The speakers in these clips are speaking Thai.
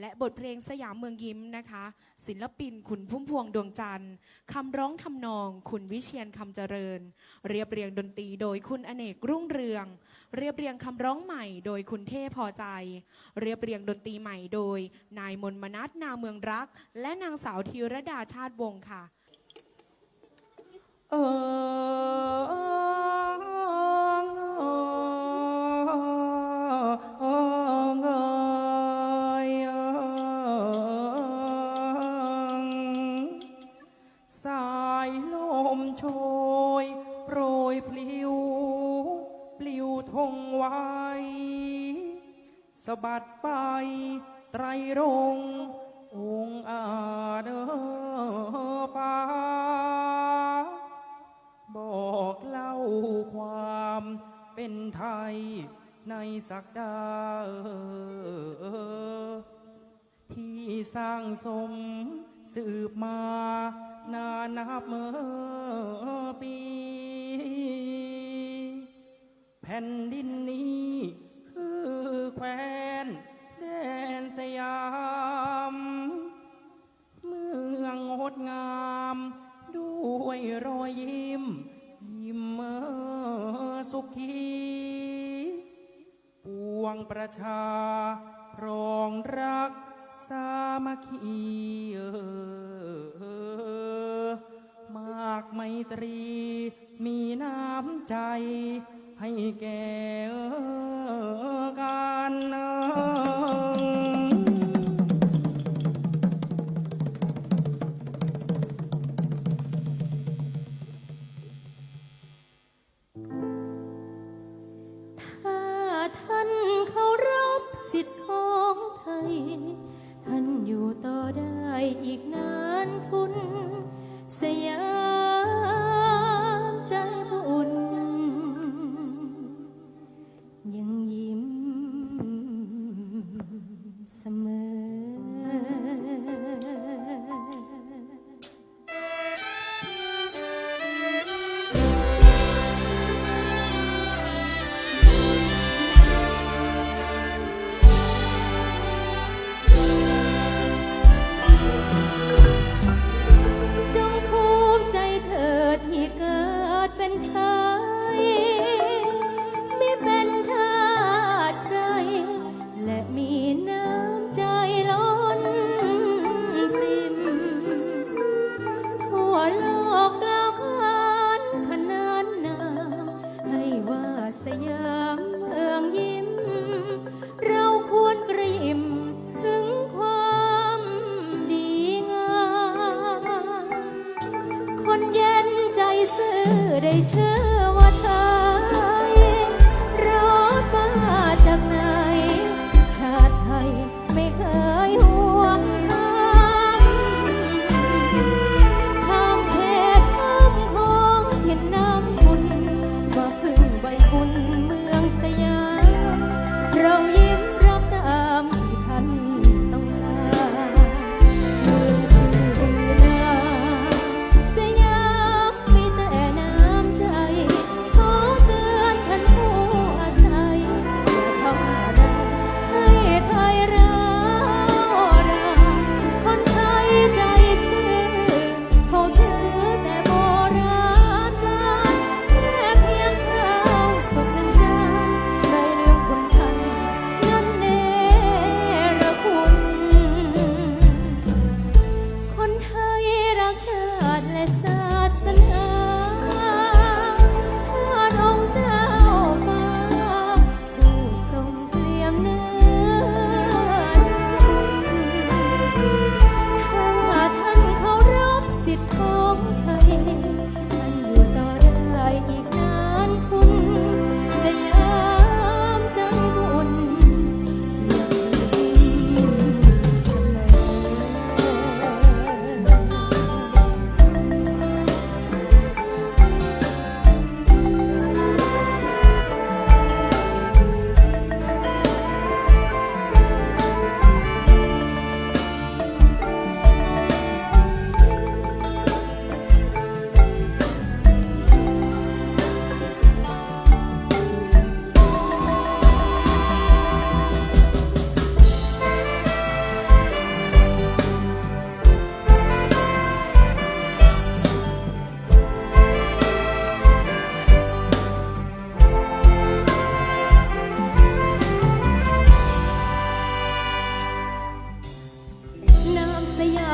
และบทเพลงสยามเมืองยิ้มนะคะ ศิลปินคุณพุ่มพวงดวงจันทร์คำร้องทำนองคุณวิเชียนคำเจริญ เรียบเรียงดนตรีโดยคุณอเนกรุ่งเรือง เรียบเรียงคำร้องใหม่โดยคุณเท่พอใจ เรียบเรียงดนตรีใหม่โดย นายมนมนัทนาเมืองรัก และนางสาวธีรดาชาติวงศ์ค่ะเออ พลิว ปลิวทงไว้สะบัดไปไตรรงองอาจเออฟ้า บอกเล่าความเป็นไทยในสักดา ที่สร้างสมสืบมา นานนับเมื่อปี แผ่นดินนี้ คือแคว้นแดนสยาม เมืองงดงาม ด้วยรอยยิ้ม ยิ้มเมื่อสุขีปวงประชา รองรักสามัคคีมากไมตรี มีน้ำใจ ให้แก่กันถ้าท่านเคารพสิทธิ์ของไทย ท่านอยู่ต่อได้อีกนานทุนสยาม เสมอ ไ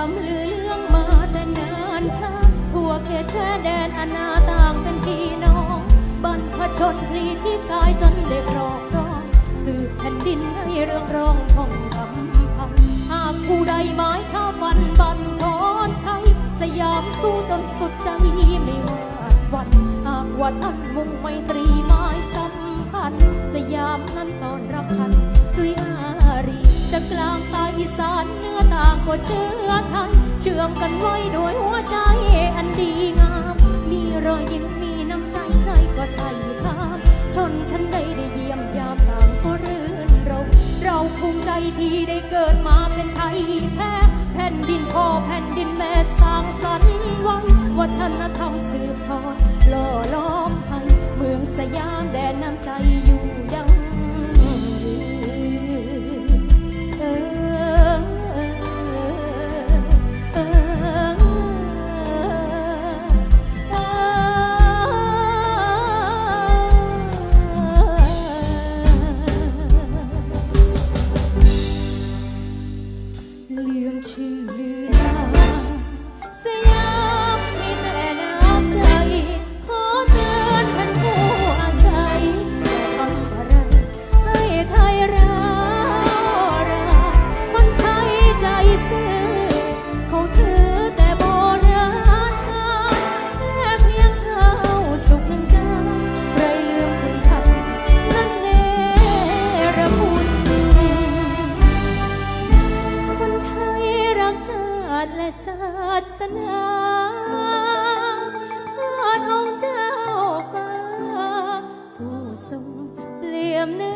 ยามลือเรื่องมาแต่นานชาทั่วเขตแคว้นแดนอาณาต่างเป็นพี่น้อง บรรพชนพลีชีพกายจนได้ครอบครอง สืบแผ่นดินให้เรื่องร้องทองคำพังหากผู้ใดหมายข้าฟันบันทอนไทยสยามสู้จนสุดใจไม่หวาดหวัน หากว่าท่านมุ่งไมตรีหมายสัมพันธ์สยามนั้นตอนรับท่านด้วยอารีจะกลางใตาอีสานเนื้อ ก็เชื้อไทย เชื่อมกันไว้ด้วยหัวใจอันดีงาม มีรอยยิ้มมีน้ำใจใครก็ไทยทามชนฉันได้ได้เยี่ยมยามต่างก็รื่นรมเราภูมิใจที่ได้เกิดมาเป็นไทยแท้แผ่นดินพ่อแผ่นดินแม่สร้างสรรค์ไว้วัฒนธรรมสืบทอดหล่อล้อมให้เมืองสยาม เ